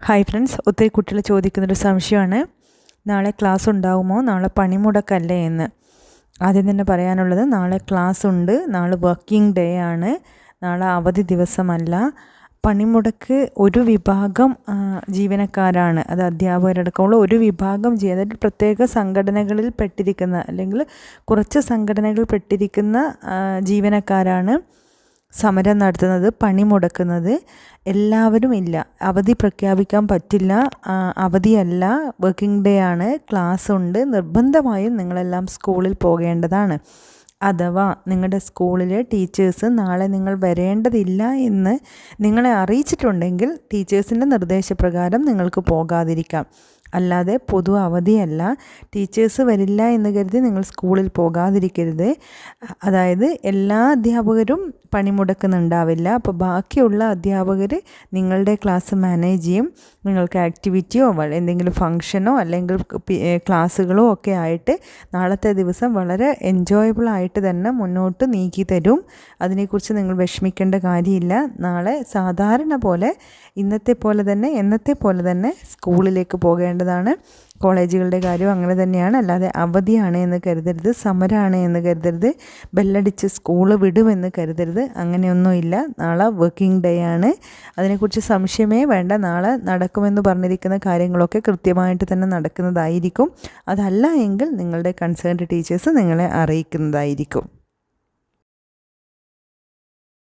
Hi friends ഒത്തിരി കുട്ടികൾ ചോദിക്കുന്നൊരു സംശയമാണ്. നാളെ ക്ലാസ് ഉണ്ടാകുമോ നാളെ പണിമുടക്കല്ലേ എന്ന്. ആദ്യം തന്നെ പറയാനുള്ളത് നാളെ ക്ലാസ് ഉണ്ട്. നാളെ വർക്കിംഗ് ഡേ ആണ്. നാളെ അവധി ദിവസമല്ല. പണിമുടക്ക് ഒരു വിഭാഗം ജീവനക്കാരാണ്. അത് അധ്യാപകരടക്കമുള്ള ഒരു വിഭാഗം അതായത് പ്രത്യേക സംഘടനകളിൽ പെട്ടിരിക്കുന്ന അല്ലെങ്കിൽ കുറച്ച് സംഘടനകളിൽ പെട്ടിരിക്കുന്ന ജീവനക്കാരാണ്. സമരം നടത്തുന്നത് പണി മുടക്കുന്നത് എല്ലാവരും ഇല്ല. അവധി പ്രഖ്യാപിക്കാൻ പറ്റില്ല. അവധിയല്ല. വർക്കിംഗ് ഡേ ആണ്. ക്ലാസ് ഉണ്ട്. നിർബന്ധമായും നിങ്ങളെല്ലാം സ്കൂളിൽ പോകേണ്ടതാണ്. അഥവാ നിങ്ങളുടെ സ്കൂളിലെ ടീച്ചേഴ്സ് നാളെ നിങ്ങൾ വരേണ്ടതില്ല എന്ന് നിങ്ങളെ അറിയിച്ചിട്ടുണ്ടെങ്കിൽ ടീച്ചേഴ്സിന്റെ നിർദ്ദേശപ്രകാരം നിങ്ങൾക്ക് പോകാതിരിക്കാം. അല്ലാതെ പൊതു അവധിയല്ല. ടീച്ചേഴ്സ് വരില്ല എന്ന് കരുതി നിങ്ങൾ സ്കൂളിൽ പോകാതിരിക്കരുത്. അതായത് എല്ലാ അധ്യാപകരും പണിമുടക്കുന്നുണ്ടാവില്ല. അപ്പോൾ ബാക്കിയുള്ള അധ്യാപകർ നിങ്ങളുടെ ക്ലാസ് മാനേജ് ചെയ്യും. നിങ്ങൾക്ക് ആക്ടിവിറ്റിയോ എന്തെങ്കിലും ഫങ്ഷനോ അല്ലെങ്കിൽ ക്ലാസ്സുകളോ ഒക്കെ ആയിട്ട് നാളത്തെ ദിവസം വളരെ എൻജോയബിൾ ആയിട്ട് തന്നെ മുന്നോട്ട് നീക്കി തരും. അതിനെക്കുറിച്ച് നിങ്ങൾ വിഷമിക്കേണ്ട കാര്യമില്ല. നാളെ സാധാരണ പോലെ ഇന്നത്തെ പോലെ തന്നെ എന്നത്തെ പോലെ തന്നെ സ്കൂളിലേക്ക് പോകേണ്ടതാണ് കോളേജുകളുടെ കാര്യം അങ്ങനെ തന്നെയാണ്. അല്ലാതെ അവധിയാണ് എന്ന് കരുതരുത് സമരമാണ് എന്ന് കരുതരുത് ബെല്ലടിച്ച് സ്കൂൾ വിടുമെന്ന് കരുതരുത്. അങ്ങനെയൊന്നുമില്ല. നാളെ വർക്കിംഗ് ഡേ ആണ്. അതിനെക്കുറിച്ച് സംശയമേ വേണ്ട. നാളെ നടക്കുമെന്ന് പറഞ്ഞിരിക്കുന്ന കാര്യങ്ങളൊക്കെ കൃത്യമായിട്ട് തന്നെ നടക്കുന്നതായിരിക്കും. അതല്ല എങ്കിൽ നിങ്ങളുടെ കൺസേൺഡ് ടീച്ചേഴ്സ് നിങ്ങളെ അറിയിക്കുന്നതായിരിക്കും.